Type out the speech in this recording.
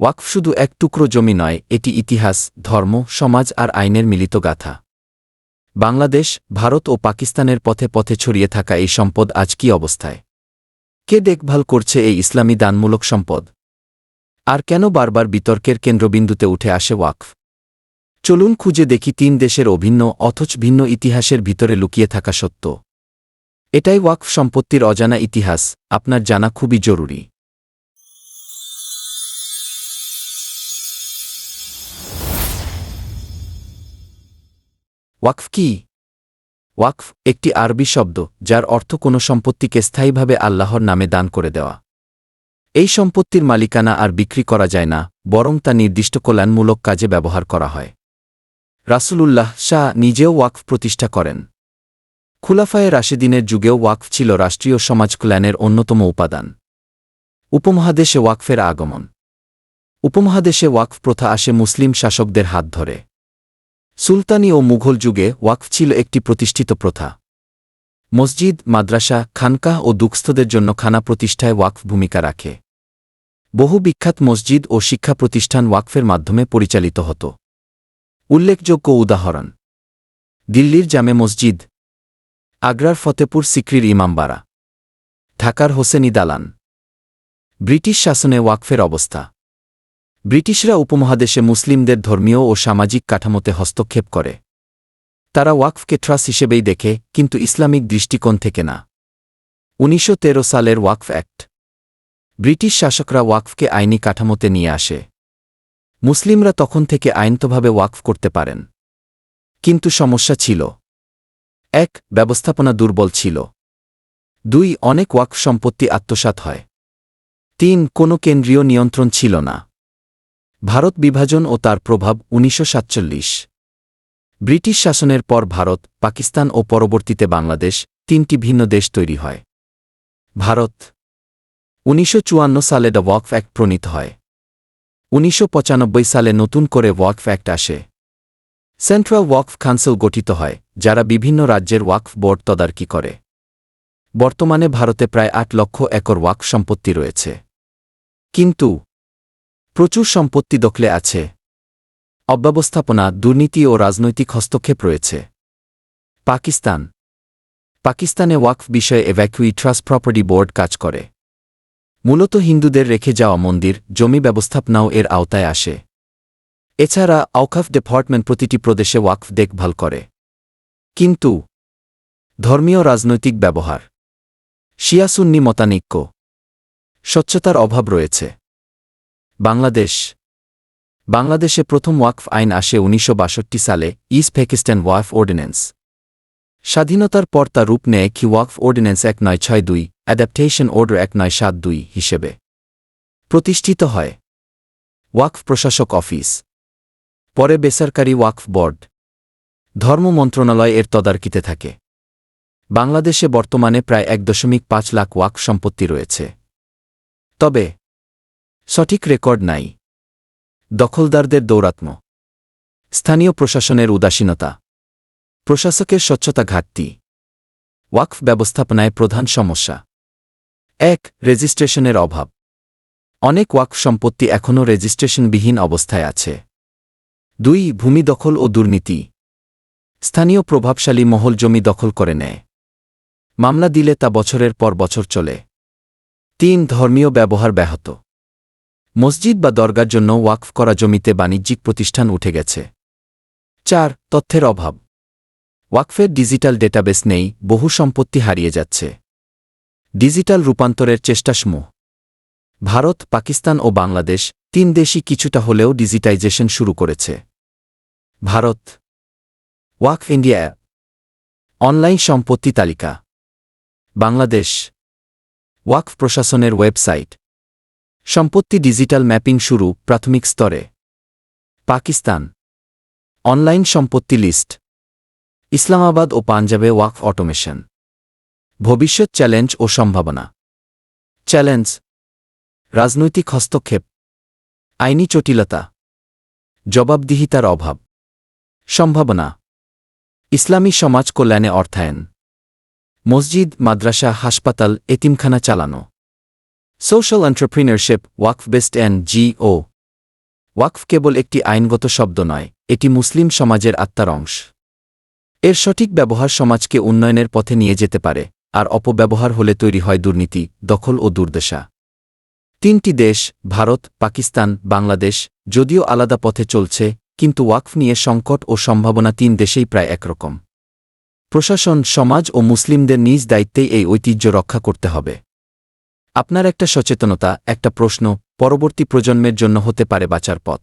ওয়াকফ শুধু এক টুকরো জমি নয়, এটি ইতিহাস, ধর্ম, সমাজ আর আইনের মিলিত গাথা। বাংলাদেশ, ভারত ও পাকিস্তানের পথে পথে ছড়িয়ে থাকা এই সম্পদ আজ কি অবস্থায়? কে দেখভাল করছে এই ইসলামী দানমূলক সম্পদ? আর কেন বারবার বিতর্কের কেন্দ্রবিন্দুতে উঠে আসে ওয়াকফ? চলুন খুঁজে দেখি তিন দেশের অভিন্ন অথচ ভিন্ন ইতিহাসের ভিতরে লুকিয়ে থাকা সত্য। এটাই ওয়াকফ সম্পত্তির অজানা ইতিহাস, আপনার জানা খুবই জরুরি। ওয়াকফ কি? ওয়াকফ একটি আরবি শব্দ, যার অর্থ কোনো সম্পত্তিকে স্থায়ীভাবে আল্লাহর নামে দান করে দেওয়া। এই সম্পত্তির মালিকানা আর বিক্রি করা যায় না, বরং তা নির্দিষ্ট কল্যাণমূলক কাজে ব্যবহার করা হয়। রাসূলুল্লাহ শাহ নিজেও ওয়াকফ প্রতিষ্ঠা করেন। খুলাফায়ে রাশেদিনের যুগেও ওয়াকফ ছিল রাষ্ট্রীয় সমাজ কল্যাণের অন্যতম উপাদান। উপমহাদেশে ওয়াকফের আগমন। উপমহাদেশে ওয়াকফ প্রথা আসে মুসলিম শাসকদের হাত ধরে। সুলতানি ও মুঘল যুগে ওয়াকফ ছিল একটি প্রতিষ্ঠিত প্রথা। মসজিদ, মাদ্রাসা, খানকাহ ও দুঃস্থদের জন্য খানা প্রতিষ্ঠায় ওয়াকফ ভূমিকা রাখে। বহু বিখ্যাত মসজিদ ও শিক্ষা প্রতিষ্ঠান ওয়াকফের মাধ্যমে পরিচালিত হতো। উল্লেখযোগ্য উদাহরণ। দিল্লির জামে মসজিদ, আগ্রার ফতেপুর সিক্রির ইমামবাড়া, ঢাকার হোসেনি দালান। ব্রিটিশ শাসনে ওয়াকফের অবস্থা। ব্রিটিশরা উপমহাদেশে মুসলিমদের ধর্মীয় ও সামাজিক কাঠামোতে হস্তক্ষেপ করে। তারা ওয়াকফকে ট্রাস হিসেবেই দেখে, কিন্তু ইসলামিক দৃষ্টিকোণ থেকে না। উনিশশো তেরো সালের ওয়াকফ অ্যাক্ট। ব্রিটিশ শাসকরা ওয়াকফকে আইনি কাঠামোতে নিয়ে আসে। মুসলিমরা তখন থেকে আইনতভাবে ওয়াকফ করতে পারেন। কিন্তু সমস্যা ছিল। এক, ব্যবস্থাপনা দুর্বল ছিল। দুই, অনেক ওয়াকফ সম্পত্তি আত্মসাত হয়। তিন, কোনো কেন্দ্রীয় নিয়ন্ত্রণ ছিল না। ভারত বিভাজন ও তার প্রভাব উনিশশো সাতচল্লিশ। ব্রিটিশ শাসনের পর ভারত, পাকিস্তান ও পরবর্তীতে বাংলাদেশ তিনটি ভিন্ন দেশ তৈরি হয়। ভারত উনিশশো চুয়ান্ন সালে দ্য ওয়াকফ অ্যাক্ট প্রণীত হয়। উনিশশো পঁচানব্বই সালে নতুন করে ওয়াকফ অ্যাক্ট আসে। সেন্ট্রাল ওয়াকফ কাউন্সিল গঠিত হয়, যারা বিভিন্ন রাজ্যের ওয়াকফ বোর্ড তদারকি করে। বর্তমানে ভারতে প্রায় আট লক্ষ একর ওয়াকফ সম্পত্তি রয়েছে। কিন্তু প্রচুর সম্পত্তি দখলে আছে। অব্যবস্থাপনা, দুর্নীতি ও রাজনৈতিক হস্তক্ষেপ রয়েছে। পাকিস্তান। পাকিস্তানে ওয়াকফ বিষয়ে এভ্যাকুই ট্রাস্ট প্রপার্টি বোর্ড কাজ করে। মূলত হিন্দুদের রেখে যাওয়া মন্দির, জমি ব্যবস্থাপনাও এর আওতায় আসে। এছাড়া আউকাফ ডিপার্টমেন্ট প্রতিটি প্রদেশে ওয়াকফ দেখভাল করে। কিন্তু ধর্মীয় রাজনৈতিক ব্যবহার। শিয়াসুন্নি মতানিক্য। স্বচ্ছতার অভাব রয়েছে। বাংলাদেশ। বাংলাদেশে প্রথম ওয়াকফ আইন আসে উনিশশো বাষট্টি সালে, ইস্ট পাকিস্তান ওয়াকফ অর্ডিন্যান্স। স্বাধীনতার পর তা রূপ নেয় কি ওয়াকফ অর্ডিন্যান্স এক নয় ছয় দুই অ্যাডাপ্টেশন অর্ডার এক নয় সাত দুই হিসেবে। প্রতিষ্ঠিত হয়। ওয়াকফ প্রশাসক অফিস। পরে বেসরকারি ওয়াকফ বোর্ড। ধর্ম মন্ত্রণালয় এর তদারকিতে থাকে। বাংলাদেশে বর্তমানে প্রায় এক দশমিক পাঁচ লাখ ওয়াক সম্পত্তি রয়েছে। তবে সঠিক রেকর্ড নাই। দখলদারদের দৌরাত্ম স্থানীয় প্রশাসনের উদাসীনতা। প্রশাসকের স্বচ্ছতা ঘাটতি। ওয়াকফ ব্যবস্থাপনায় প্রধান সমস্যা। এক, রেজিস্ট্রেশনের অভাব। অনেক ওয়াকফ সম্পত্তি এখনও রেজিস্ট্রেশনবিহীন অবস্থায় আছে। দুই, ভূমি দখল ও দুর্নীতি। স্থানীয় প্রভাবশালী মহল জমি দখল করে নেয়। মামলা দিলে তা বছরের পর বছর চলে। তিন, ধর্মীয় ব্যবহার ব্যাহত। মসজিদ বা দরগার জন্য ওয়াকফ করা জমিতে বাণিজ্যিক প্রতিষ্ঠান উঠে গেছে। চার, তথ্যের অভাব। ওয়াকফের ডিজিটাল ডেটাবেস নেই, বহু সম্পত্তি হারিয়ে যাচ্ছে। ডিজিটাল রূপান্তরের চেষ্টাসমূহ ভারত, পাকিস্তান ও বাংলাদেশ তিন দেশই কিছুটা হলেও ডিজিটাইজেশন শুরু করেছে। ভারত। ওয়াকফ ইন্ডিয়া অনলাইন সম্পত্তি তালিকা। বাংলাদেশ। ওয়াকফ প্রশাসনের ওয়েবসাইট। সম্পত্তি ডিজিটাল ম্যাপিং শুরু প্রাথমিক স্তরে। পাকিস্তান। অনলাইন সম্পত্তি লিস্ট। ইসলামাবাদ ও পাঞ্জাবে ওয়াকফ অটোমেশন। ভবিষ্যৎ চ্যালেঞ্জ ও সম্ভাবনা। চ্যালেঞ্জ। রাজনৈতিক হস্তক্ষেপ। আইনি জটিলতা। জবাবদিহিতার অভাব। সম্ভাবনা। ইসলামী সমাজ কল্যাণে অর্থায়ন। মসজিদ, মাদ্রাসা, হাসপাতাল, এতিমখানা চালানো। Social entrepreneurship Waqf based and G O Waqf কেবল একটি আইনগত শব্দ নয়, এটি মুসলিম সমাজের আত্মার অংশ। এর সঠিক ব্যবহার সমাজকে উন্নয়নের পথে নিয়ে যেতে পারে, আর অপব্যবহার হলে তৈরি হয় দুর্নীতি, দখল ও দুর্দশা। তিনটি দেশ, ভারত, পাকিস্তান, বাংলাদেশ, যদিও আলাদা পথে চলছে, কিন্তু ওয়াকফ নিয়ে সংকট ও সম্ভাবনা তিন দেশেই প্রায় একরকম। প্রশাসন, সমাজ ও মুসলিমদের নিজ দায়িত্বেই এই ঐতিহ্য রক্ষা করতে হবে। আপনার একটা সচেতনতা একটা প্রশ্ন পরবর্তী প্রজন্মের জন্য হতে পারে বাঁচার পথ।